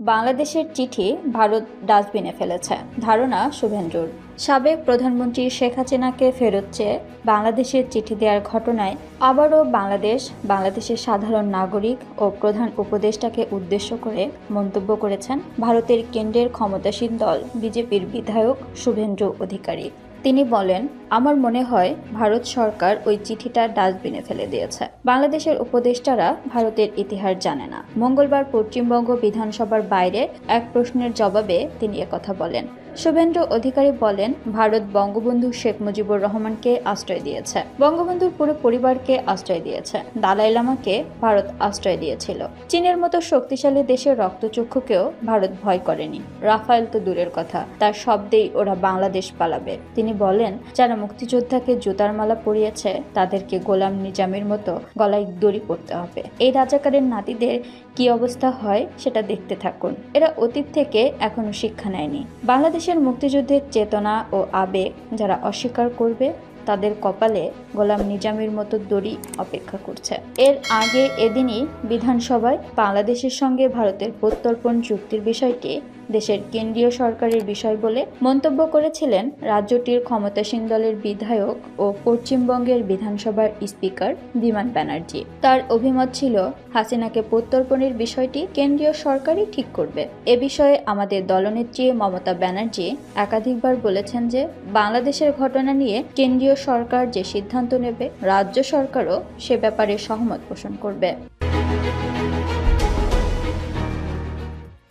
বাংলাদেশের চিঠি ভারত ডাস্টবিনে ফেলেছে। ধারণা শুভেন্দুর। সাবেক প্রধানমন্ত্রী শেখ হাসিনাকে ফেরত চেয়ে বাংলাদেশের চিঠি দেওয়ার ঘটনায় আবারও বাংলাদেশ, বাংলাদেশের সাধারণ নাগরিক ও প্রধান উপদেষ্টাকে উদ্দেশ্য করে মন্তব্য করেছেন ভারতের কেন্দ্রের ক্ষমতাসীন দল, বিজেপির বিধায়ক শুভেন্দু অধিকারী। তিনি বলেন, আমার মনে হয় ভারত সরকার ওই চিঠিটা ডাস্টবিনে ফেলে দিয়েছে। বাংলাদেশের উপদেষ্টারা ভারতের ইতিহাস জানে না। মঙ্গলবার পশ্চিমবঙ্গ বিধানসভার বাইরে এক প্রশ্নের জবাবে তিনি একথা বলেন। শুভেন্দু অধিকারী বলেন, ভারত বঙ্গবন্ধু শেখ মুজিবুর রহমানকে আশ্রয় দিয়েছে। বঙ্গবন্ধুর পুরো পরিবারকে আশ্রয় দিয়েছে। দালাই লামাকে ভারত আশ্রয় দিয়েছিল। চীনের মতো শক্তিশালী দেশের রক্তচক্ষুকেও ভারত ভয় করেনি। রাফায়েল তো দূরের কথা। তার শব্দেই ওরা বাংলাদেশ পালাবে। তিনি বলেন, যারা মুক্তিযোদ্ধাকে জুতার মালা পরিয়েছে, তাদেরকে গোলাম নিজামের মতো গলায় দড়ি পড়তে হবে। এই রাজাকারের নাতিদের কি অবস্থা হয়, সেটা দেখতে থাকুন। এরা অতীত থেকে এখনও শিক্ষা নেয়নি। বাংলাদেশের মুক্তিযুদ্ধের চেতনা ও আবেগ যারা অস্বীকার করবে তাদের কপালে গোলাম নিজামের মতো দড়ি অপেক্ষা করছে। এর আগে এদিনই বিধানসভায় বাংলাদেশের সঙ্গে ভারতের প্রত্যর্পণ চুক্তির বিষয়টি দেশের কেন্দ্রীয় সরকারের বিষয় বলে মন্তব্য করেছিলেন রাজ্যটির ক্ষমতাসীন দলের বিধায়ক ও পশ্চিমবঙ্গের বিধানসভার স্পিকার বিমান ব্যানার্জি। তার অভিমত ছিল, হাসিনাকে প্রত্যর্পণের বিষয়টি কেন্দ্রীয় সরকারই ঠিক করবে। এ বিষয়ে আমাদের দলনেত্রী মমতা ব্যানার্জি একাধিকবার বলেছেন যে, বাংলাদেশের ঘটনা নিয়ে কেন্দ্রীয় সরকার যে সিদ্ধান্ত নেবে রাজ্য সরকারও সে ব্যাপারে সহমত পোষণ করবে।